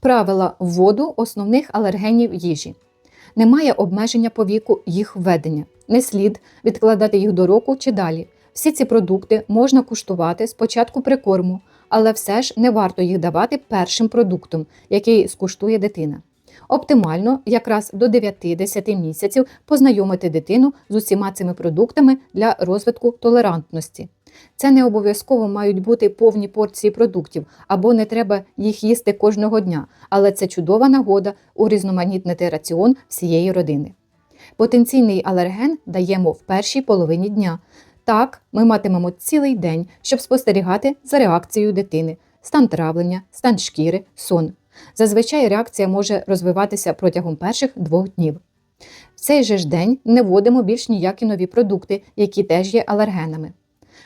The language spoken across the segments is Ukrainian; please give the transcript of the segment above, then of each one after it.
Правила вводу основних алергенів їжі. Немає обмеження по віку їх введення. Не слід відкладати їх до року чи далі. Всі ці продукти можна куштувати спочатку прикорму, але все ж не варто їх давати першим продуктом, який скуштує дитина. Оптимально якраз до 9-10 місяців познайомити дитину з усіма цими продуктами для розвитку толерантності. Це не обов'язково мають бути повні порції продуктів або не треба їх їсти кожного дня, але це чудова нагода урізноманітнити раціон всієї родини. Потенційний алерген даємо в першій половині дня. Так, ми матимемо цілий день, щоб спостерігати за реакцією дитини, стан травлення, стан шкіри, сон. Зазвичай реакція може розвиватися протягом перших двох днів. В цей же ж день не вводимо більш ніякі нові продукти, які теж є алергенами.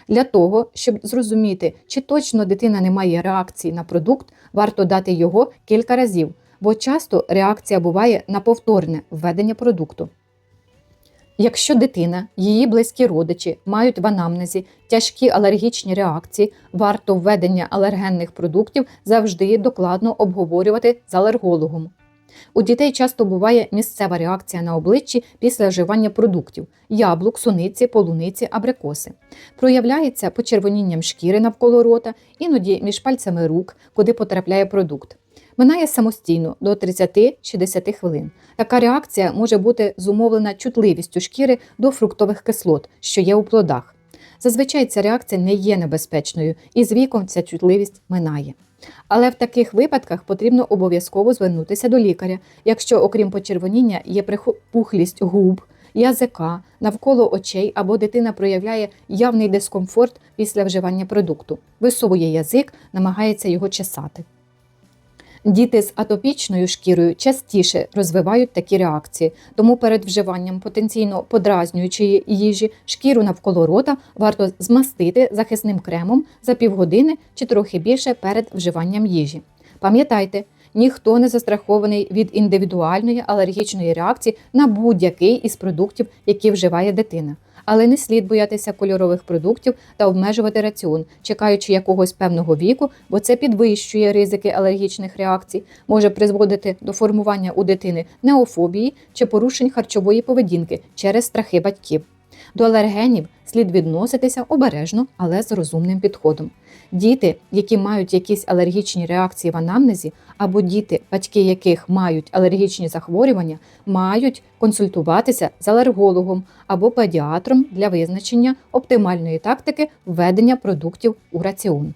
Для того, щоб зрозуміти, чи точно дитина не має реакції на продукт, варто дати його кілька разів, бо часто реакція буває на повторне введення продукту. Якщо дитина, її близькі родичі мають в анамнезі тяжкі алергічні реакції, варто введення алергенних продуктів завжди докладно обговорювати з алергологом. У дітей часто буває місцева реакція на обличчі після вживання продуктів яблук, суниці, полуниці, абрикоси. Проявляється почервонінням шкіри навколо рота, іноді між пальцями рук, куди потрапляє продукт. Минає самостійно до 30-60 хвилин. Така реакція може бути зумовлена чутливістю шкіри до фруктових кислот, що є у плодах. Зазвичай ця реакція не є небезпечною, і з віком ця чутливість минає. Але в таких випадках потрібно обов'язково звернутися до лікаря, якщо, окрім почервоніння, є припухлість губ, язика, навколо очей або дитина проявляє явний дискомфорт після вживання продукту, висовує язик, намагається його чесати. Діти з атопічною шкірою частіше розвивають такі реакції, тому перед вживанням потенційно подразнюючої їжі шкіру навколо рота варто змастити захисним кремом за півгодини чи трохи більше перед вживанням їжі. Пам'ятайте, ніхто не застрахований від індивідуальної алергічної реакції на будь-який із продуктів, які вживає дитина. Але не слід боятися кольорових продуктів та обмежувати раціон, чекаючи якогось певного віку, бо це підвищує ризики алергічних реакцій, може призводити до формування у дитини неофобії чи порушень харчової поведінки через страхи батьків. До алергенів слід відноситися обережно, але з розумним підходом. Діти, які мають якісь алергічні реакції в анамнезі, або діти, батьки яких мають алергічні захворювання, мають консультуватися з алергологом або педіатром для визначення оптимальної тактики введення продуктів у раціон.